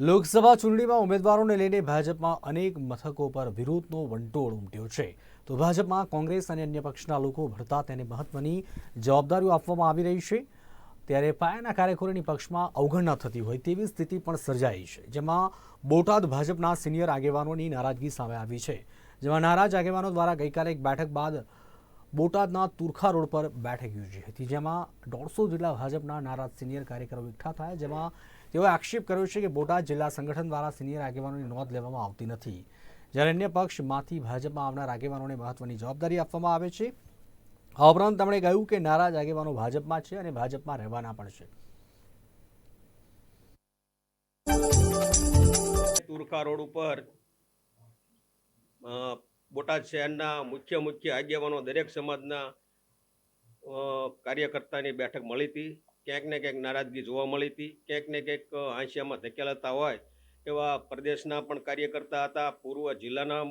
લોકસભા ચૂંટણીમાં ઉમેદવારોને લઈને ભાજપમાં અનેક મથકો પર વિરોધનો વંટોળ ઉમટ્યો છે. તો ભાજપમાં કોંગ્રેસ અને અન્ય પક્ષના લોકો ભરતા તેને મહત્વની જવાબદારીઓ આપવામાં આવી રહી છે. ત્યારે પાયાના કાર્યકરોની પક્ષમાં અવગણના થતી હોય તેવી સ્થિતિ પણ સર્જાઈ છે, જેમાં બોટાદ ભાજપના સિનિયર આગેવાનોની નારાજગી સામે આવી છે. જેમાં નારાજ આગેવાનો દ્વારા ગઈકાલે એક બેઠક બાદ બોટાદના તુરખા રોડ પર બેઠક યોજી હતી, જેમાં દોઢસો જેટલા ભાજપના નારાજ સિનિયર કાર્યકરો એકઠા થયા, જેમાં તેઓએ આક્ષેપ કર્યો છે કે બોટાદ જિલ્લા સંગઠન દ્વારા સિનિયર આગેવાનોની નોંધ લેવામાં આવતી નથી. જ્યારે અન્ય પક્ષમાંથી ભાજપમાં આવનાર આગેવાનોને મહત્વની જવાબદારી આપવામાં આવે છે. આ ઉપરાંત તેમણે કહ્યું કે નારાજ આગેવાનો ભાજપમાં છે અને ભાજપમાં રહેવાના પણ છે. તુરખા રોડ ઉપર બોટાદ શહેરના મુખ્ય મુખ્ય આગેવાનો દરેક સમાજના કાર્યકર્તાની બેઠક મળી હતી. ક્યાંક ને ક્યાંક નારાજગી જોવા મળી હતી. ક્યાંક ને ક્યાંક હાંસિયામાં ધકેલાતા હોય એવા પ્રદેશના પણ કાર્યકર્તા હતા, પૂર્વ જિલ્લાના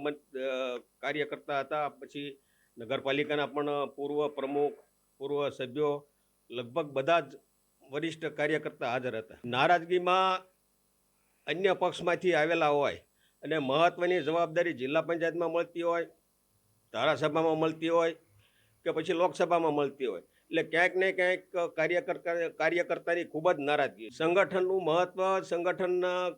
કાર્યકર્તા હતા, પછી નગરપાલિકાના પણ પૂર્વ પ્રમુખ, પૂર્વ સભ્યો, લગભગ બધા જ વરિષ્ઠ કાર્યકર્તા હાજર હતા. નારાજગીમાં અન્ય પક્ષમાંથી આવેલા હોય અને મહત્ત્વની જવાબદારી જિલ્લા પંચાયતમાં મળતી હોય, ધારાસભામાં મળતી હોય કે પછી લોકસભામાં મળતી હોય. એટલે ક્યાંક ને ક્યાંક કાર્યકર્તા, કાર્યકર્તાની ખૂબ જ નારાજગી. સંગઠનનું મહત્ત્વ સંગઠનના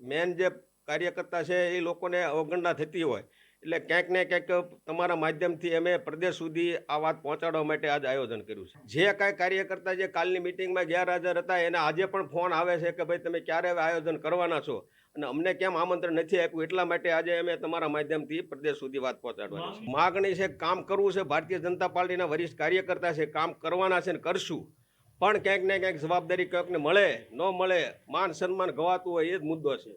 મેન જે કાર્યકર્તા છે એ લોકોને અવગણના થતી હોય. એટલે ક્યાંક ને ક્યાંક તમારા માધ્યમથી અમે પ્રદેશ સુધી આ વાત પહોંચાડવા માટે આજ આયોજન કર્યું છે. જે કાંઈ કાર્યકર્તા જે કાલની મિટિંગમાં ગેરહાજર હતા, એને આજે પણ ફોન આવે છે કે ભાઈ તમે ક્યારે આયોજન કરવાના છો? અને અમને કેમ આમંત્રણ નથી આપ્યું એટલા માટે આજે અમે તમારા માધ્યમથી પ્રદેશ સુધી વાત પહોંચાડવાની છે માગણી છે કામ કરવું છે ભારતીય જનતા પાર્ટીના વરિષ્ઠ કાર્યકર્તા છે કામ કરવાના છે ને કરશું. પણ ક્યાંક ને ક્યાંક જવાબદારી ક્યાંકને મળે ન મળે માન સન્માન ગવાતું હોય એ જ મુદ્દો છે.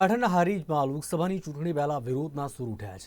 પાટણના હારીજમાં લોકસભાની ચૂંટણી પહેલા વિરોધના સૂર ઉઠ્યા છે.